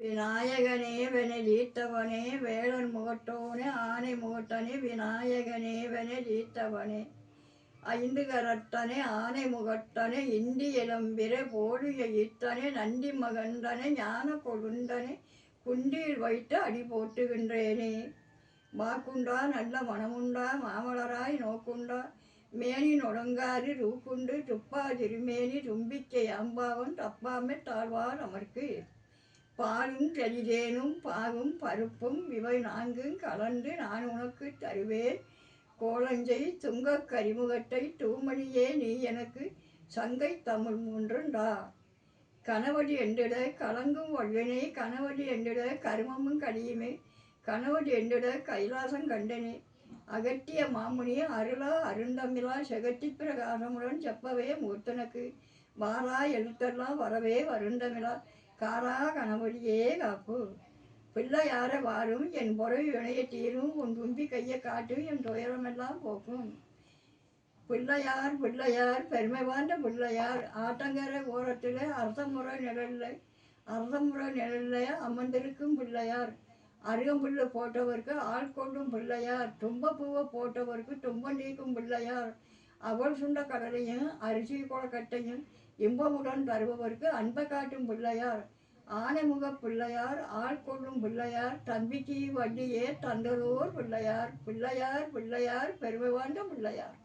விநாயகனே வெனலீத்தவனே வேளன் முகட்டோனே ஆனை முகட்டனே விநாயகனே வெனலீத்தவனே ஐந்து கரட்டனே ஆனை முகட்டனே இந்தி இளம்பிர போலிய ஈத்தனே நந்தி மகண்டனே ஞான கொழுந்தனே குண்டியில் வைத்து அடி போட்டுகின்றேனே. வாக்குண்டா நல்ல மனமுண்டா மாமலராய் நோக்குண்டா மேனி நொடங்காறு ரூக்குண்டு துப்பா திருமேனி தும்பிக்கை அம்பாவன் தப்பாமே தாழ்வார் அமர்க்கு பாலும் தெளிதேனும் பாகும் பருப்பும் இவை நான்கும் கலந்து நான் உனக்கு தருவேன். கோலஞ்சை துங்கக் கரிமுகத்தை தூமணியே நீ எனக்கு சங்கை தமிழ் மூன்றுண்டா. கணவடி என்றிட கலங்கும் வல்வினை கணவடி என்றிட கருமமும் கடியுமே கணவடி என்றிட கைலாசம் கண்டனே. அகத்திய மாமுனி அருளா அருந்தமிழா செகத்தி பிரகாசமுடன் செப்பவே மூர்த்தனுக்கு வாரா எழுத்தெல்லாம் வரவே வருந்தமிழா. காரா கணவடியே காப்பு. பிள்ளையார வாரும் என் பொறவி வினைய தீரும் உன் தும்பி கையை காட்டு என் துயரமெல்லாம் போக்கும். பிள்ளையார் பிள்ளையார் பெருமை வாய்ந்த பிள்ளையார் ஆட்டங்கரை ஓரத்தில் அரசமுறை நிழல்ல அரசமுறை நிழல்ல அமர்ந்திருக்கும் பிள்ளையார். அருகம்புல்லு போட்டவருக்கு ஆள் கொண்டும் பிள்ளையார். தும்பப்பூவை போட்டவருக்கு தும்ப நீக்கும் பிள்ளையார். அவள் சுண்ட கடலையும் அரிசி குளக்கட்டையும் இன்பமுடன் தருபவருக்கு அன்பை காட்டும் பிள்ளையார் ஆனைமுக பிள்ளையார் ஆள் கொள்ளும் பிள்ளையார் தம்பிக்கு வண்டியே தந்ததோர் பிள்ளையார் பிள்ளையார் பிள்ளையார் பெருமை வாய்ந்த பிள்ளையார்.